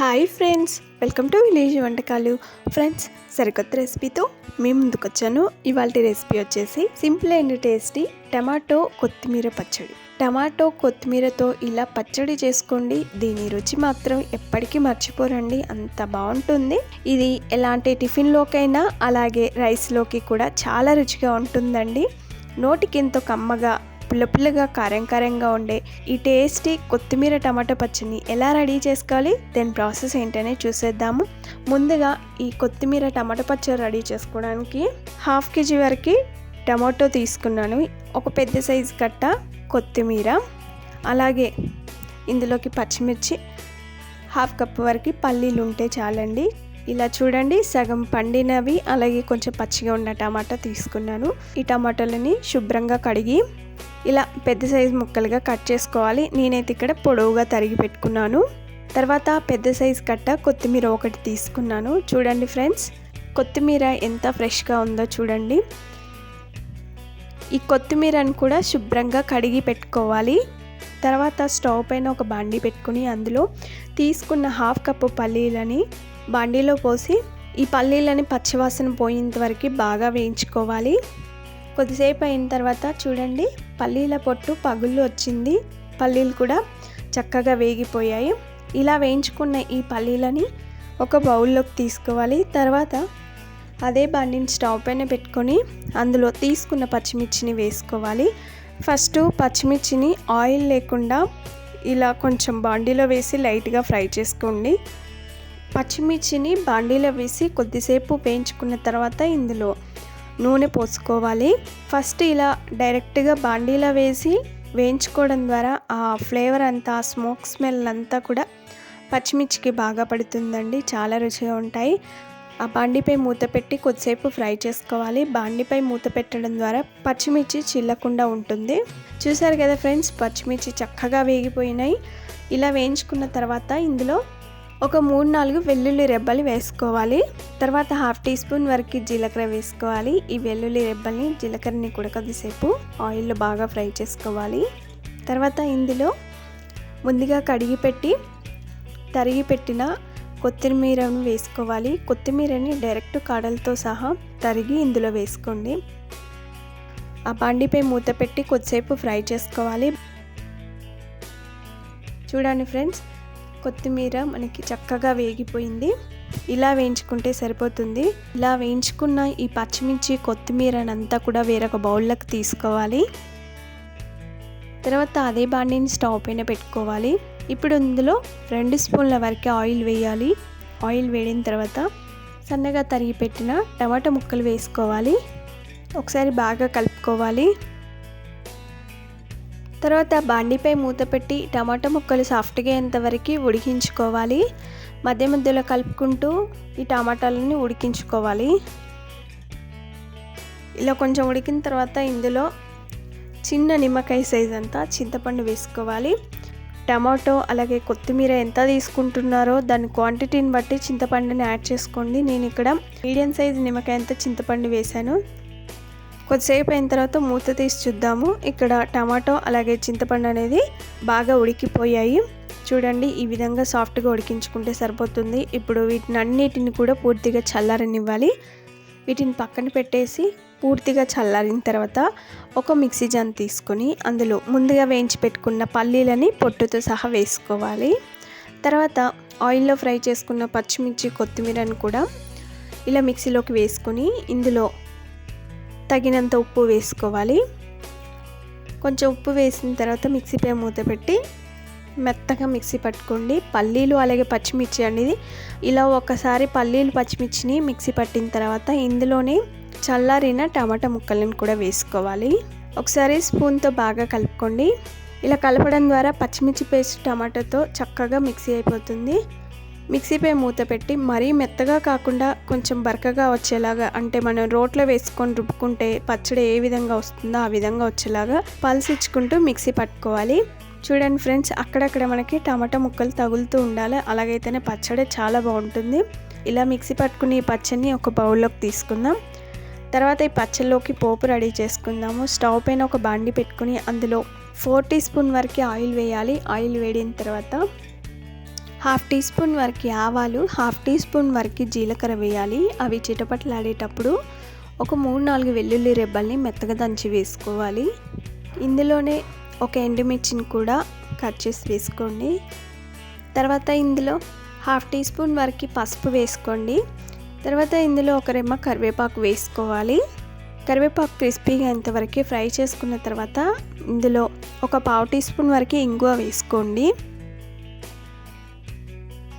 Hi friends welcome to village వంటకాలు. Friends సరికొత్త రెసిపీతో మేము ముందుకు వచ్చాను ఇవాళ రెసిపీ వచ్చేసి సింపుల్ అండ్ టేస్టీ టమాటో కొత్తిమీర పచ్చడి. టమాటో కొత్తిమీరతో ఇలా పచ్చడి చేసుకోండి. దీని రుచి మాత్రం ఎప్పటికీ మర్చిపోరండి. అంత బాగుంటుంది. ఇది ఎలాంటి టిఫిన్లోకైనా అలాగే రైస్లోకి కూడా చాలా రుచిగా ఉంటుందండి. నోటికి ఎంతో కమ్మగా పుల్ల పుల్లగా కారం కారంగా ఉండే ఈ టేస్టీ కొత్తిమీర టమాటా పచ్చడిని ఎలా రెడీ చేసుకోవాలి? దాని ప్రాసెస్ ఏంటనే చూసేద్దాము. ముందుగా ఈ కొత్తిమీర టమాటా పచ్చడి రెడీ చేసుకోవడానికి హాఫ్ కేజీ వరకు టమాటో తీసుకున్నాను. ఒక పెద్ద సైజు కట్ట కొత్తిమీర. అలాగే ఇందులోకి పచ్చిమిర్చి హాఫ్ కప్ వరకు పల్లీలు ఉంటే చాలండి. ఇలా చూడండి సగం పండినవి అలాగే కొంచెం పచ్చిగా ఉన్న టమాటా తీసుకున్నాను. ఈ టమాటాలని శుభ్రంగా కడిగి ఇలా పెద్ద సైజు ముక్కలుగా కట్ చేసుకోవాలి. నేనైతే ఇక్కడ పొడవుగా తరిగి పెట్టుకున్నాను. తర్వాత పెద్ద సైజు కట్ట కొత్తిమీర ఒకటి తీసుకున్నాను. చూడండి ఫ్రెండ్స్ కొత్తిమీర ఎంత ఫ్రెష్గా ఉందో చూడండి. ఈ కొత్తిమీరను కూడా శుభ్రంగా కడిగి పెట్టుకోవాలి. తర్వాత స్టవ్ పైన ఒక బండి పెట్టుకుని అందులో తీసుకున్న హాఫ్ కప్పు పల్లీలని బాండీలో పోసి ఈ పల్లీలని పచ్చివాసన పోయేంత వరకు బాగా వేయించుకోవాలి. కొద్దిసేపు అయిన తర్వాత చూడండి పల్లీల పొట్టు పగుళ్ళు వచ్చింది. పల్లీలు కూడా చక్కగా వేగిపోయాయి. ఇలా వేయించుకున్న ఈ పల్లీలని ఒక బౌల్లోకి తీసుకోవాలి. తర్వాత అదే బండిని స్టవ్ పైన పెట్టుకొని అందులో తీసుకున్న పచ్చిమిర్చిని వేసుకోవాలి. ఫస్ట్ పచ్చిమిర్చిని ఆయిల్ లేకుండా ఇలా కొంచెం బాండీలో వేసి లైట్గా ఫ్రై చేసుకోండి. పచ్చిమిర్చిని బాండీలో వేసి కొద్దిసేపు వేయించుకున్న తర్వాత ఇందులో నూనె పోసుకోవాలి. ఫస్ట్ ఇలా డైరెక్ట్గా బాండీలో వేసి వేయించుకోవడం ద్వారా ఆ ఫ్లేవర్ అంతా స్మోక్ స్మెల్ అంతా కూడా పచ్చిమిర్చికి బాగా పడుతుందండి. చాలా రుచిగా ఉంటాయి. ఆ బాండిపై మూత పెట్టి కొద్దిసేపు ఫ్రై చేసుకోవాలి. బాండిపై మూత పెట్టడం ద్వారా పచ్చిమిర్చి చిల్లకుండా ఉంటుంది. చూసారు కదా ఫ్రెండ్స్ పచ్చిమిర్చి చక్కగా వేగిపోయినాయి. ఇలా వేయించుకున్న తర్వాత ఇందులో ఒక మూడు నాలుగు వెల్లుల్లి రెబ్బలు వేసుకోవాలి. తర్వాత హాఫ్ టీ స్పూన్ వరకు జీలకర్ర వేసుకోవాలి. ఈ వెల్లుల్లి రెబ్బల్ని జీలకర్రని కూడా కొద్దిసేపు ఆయిల్లో బాగా ఫ్రై చేసుకోవాలి. తర్వాత ఇందులో ముందుగా కడిగి పెట్టి తరిగి పెట్టిన కొత్తిమీరను వేసుకోవాలి. కొత్తిమీరని డైరెక్ట్ కాడలతో సహా తరిగి ఇందులో వేసుకోండి. ఆ బండిపై మూత పెట్టి కొద్దిసేపు ఫ్రై చేసుకోవాలి. చూడండి ఫ్రెండ్స్ కొత్తిమీర మనకి చక్కగా వేగిపోయింది. ఇలా వేయించుకుంటే సరిపోతుంది. ఇలా వేయించుకున్న ఈ పచ్చిమిర్చి కొత్తిమీరనంతా కూడా వేరొక బౌల్లోకి తీసుకోవాలి. తర్వాత అదే బాండిని స్టవ్ పైన పెట్టుకోవాలి. ఇప్పుడు ఇందులో రెండు స్పూన్ల వరకే ఆయిల్ వేయాలి. ఆయిల్ వేడిన తర్వాత సన్నగా తరిగి పెట్టిన టమాటా ముక్కలు వేసుకోవాలి. ఒకసారి బాగా కలుపుకోవాలి. తర్వాత బాండిపై మూత పెట్టి టమాటా ముక్కలు సాఫ్ట్గా అయ్యేంతవరకు ఉడికించుకోవాలి. మధ్య మధ్యలో కలుపుకుంటూ ఈ టమాటాలని ఉడికించుకోవాలి. ఇలా కొంచెం ఉడికిన తర్వాత ఇందులో చిన్న నిమ్మకాయ సైజ్ అంతా చింతపండు వేసుకోవాలి. టమాటో అలాగే కొత్తిమీర ఎంత తీసుకుంటున్నారో దాని క్వాంటిటీని బట్టి చింతపండుని యాడ్ చేసుకోండి. నేను ఇక్కడ మీడియం సైజ్ నిమ్మకాయంతో చింతపండు వేశాను. కొద్దిసేపు అయిన తర్వాత మూత తీసి చూద్దాము. ఇక్కడ టమాటో అలాగే చింతపండు అనేది బాగా ఉడికిపోయాయి. చూడండి ఈ విధంగా సాఫ్ట్గా ఉడికించుకుంటే సరిపోతుంది. ఇప్పుడు వీటిని అన్నిటిని కూడా పూర్తిగా చల్లారనివ్వాలి. వీటిని పక్కన పెట్టేసి పూర్తిగా చల్లారిన తర్వాత ఒక మిక్సీ జాన్ తీసుకొని అందులో ముందుగా వేయించి పెట్టుకున్న పల్లీలని పొట్టుతో సహా వేసుకోవాలి. తర్వాత ఆయిల్లో ఫ్రై చేసుకున్న పచ్చిమిర్చి కొత్తిమీరని కూడా ఇలా మిక్సీలోకి వేసుకొని ఇందులో తగినంత ఉప్పు వేసుకోవాలి. కొంచెం ఉప్పు వేసిన తర్వాత మిక్సీపై మూత పెట్టి మెత్తగా మిక్సీ పట్టుకోండి. పల్లీలు అలాగే పచ్చిమిర్చి అనేది ఇలా ఒకసారి పల్లీలు పచ్చిమిర్చిని మిక్సీ పట్టిన తర్వాత ఇందులోనే చల్లారిన టమాటా ముక్కలను కూడా వేసుకోవాలి. ఒకసారి స్పూన్తో బాగా కలుపుకోండి. ఇలా కలపడం ద్వారా పచ్చిమిర్చి పేస్ట్ టమాటాతో చక్కగా మిక్సీ అయిపోతుంది. మిక్సీపై మూత పెట్టి మరీ మెత్తగా కాకుండా కొంచెం బరకగా వచ్చేలాగా అంటే మనం రోట్లో వేసుకొని రుబ్బుకుంటే పచ్చడి ఏ విధంగా వస్తుందో ఆ విధంగా వచ్చేలాగా పల్సిచ్చుకుంటూ మిక్సీ పట్టుకోవాలి. చూడండి ఫ్రెండ్స్ అక్కడక్కడ మనకి టమాటా ముక్కలు తగులుతూ ఉండాలి. అలాగైతేనే పచ్చడి చాలా బాగుంటుంది. ఇలా మిక్సీ పట్టుకుని ఈ పచ్చడిని ఒక బౌల్లోకి తీసుకుందాం. తర్వాత ఈ పచ్చళ్ళలోకి పోపు రెడీ చేసుకుందాము. స్టవ్ పైన ఒక బండి పెట్టుకుని అందులో ఫోర్ టీ స్పూన్ వరకు ఆయిల్ వేయాలి. ఆయిల్ వేడిన తర్వాత హాఫ్ టీ స్పూన్ వరకు ఆవాలు హాఫ్ టీ స్పూన్ వరకు జీలకర్ర వేయాలి. అవి చిటపట్లాడేటప్పుడు ఒక మూడు నాలుగు వెల్లుల్లి రెబ్బల్ని మెత్తగా దంచి వేసుకోవాలి. ఇందులోనే ఒక ఎండుమిర్చిని కూడా కట్ చేసి వేసుకోండి. తర్వాత ఇందులో హాఫ్ టీ స్పూన్ వరకు పసుపు వేసుకోండి. తర్వాత ఇందులో ఒక రెమ్మ కరివేపాకు వేసుకోవాలి. కరివేపాకు క్రిస్పీగా ఇంతవరకు ఫ్రై చేసుకున్న తర్వాత ఇందులో ఒక పావు టీ స్పూన్ వరకు ఇంగువ వేసుకోండి.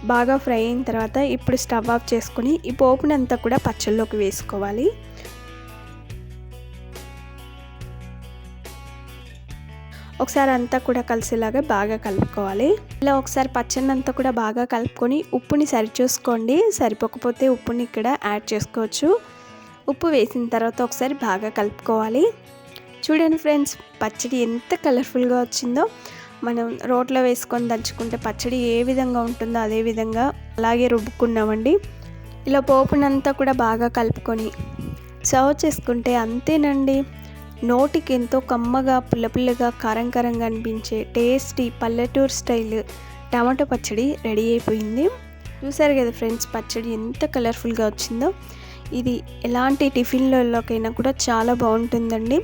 బాగా ఫ్రై అయిన తర్వాత ఇప్పుడు స్టవ్ ఆఫ్ చేసుకొని ఈ పోపునంతా కూడా పచ్చళ్ళలోకి వేసుకోవాలి. ఒకసారి అంతా కూడా కలిసేలాగా బాగా కలుపుకోవాలి. ఇలా ఒకసారి పచ్చడి అంతా కూడా బాగా కలుపుకొని ఉప్పుని సరిచూసుకోండి. సరిపోకపోతే ఉప్పుని ఇక్కడ యాడ్ చేసుకోవచ్చు. ఉప్పు వేసిన తర్వాత ఒకసారి బాగా కలుపుకోవాలి. చూడండి ఫ్రెండ్స్ పచ్చడి ఎంత కలర్ఫుల్గా వచ్చిందో. మనం రోట్లో వేసుకొని దంచుకుంటే పచ్చడి ఏ విధంగా ఉంటుందో అదే విధంగా అలాగే రుబ్బుకున్నామండి. ఇలా పోపునంతా కూడా బాగా కలుపుకొని సర్వ్ చేసుకుంటే అంతేనండి. నోటికి ఎంతో కమ్మగా పుల్ల పుల్లగా కారం కారంగా అనిపించే టేస్టీ పల్లెటూరు స్టైల్ టమాటో పచ్చడి రెడీ అయిపోయింది. చూసారు కదా ఫ్రెండ్స్ పచ్చడి ఎంత కలర్ఫుల్గా వచ్చిందో. ఇది ఎలాంటి టిఫిన్లలోకైనా కూడా చాలా బాగుంటుందండి.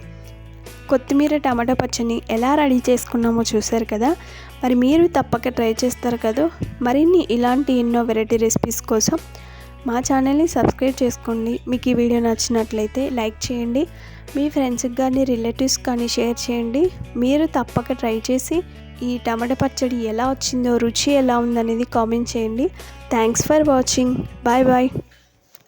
కొత్తిమీర టమాటా పచ్చడిని ఎలా రెడీ చేసుకున్నామో చూసారు కదా. మరి మీరు తప్పక ట్రై చేస్తారు కదా. మరిన్ని ఇలాంటి ఎన్నో వెరైటీ రెసిపీస్ కోసం మా ఛానల్ని సబ్స్క్రైబ్ చేసుకోండి. మీకు ఈ వీడియో నచ్చినట్లయితే లైక్ చేయండి. మీ ఫ్రెండ్స్కి కానీ రిలేటివ్స్ కానీ షేర్ చేయండి. మీరు తప్పక ట్రై చేసి ఈ టమాటా పచ్చడి ఎలా వచ్చిందో రుచి ఎలా ఉందనేది కామెంట్ చేయండి. Thanks for watching. Bye bye.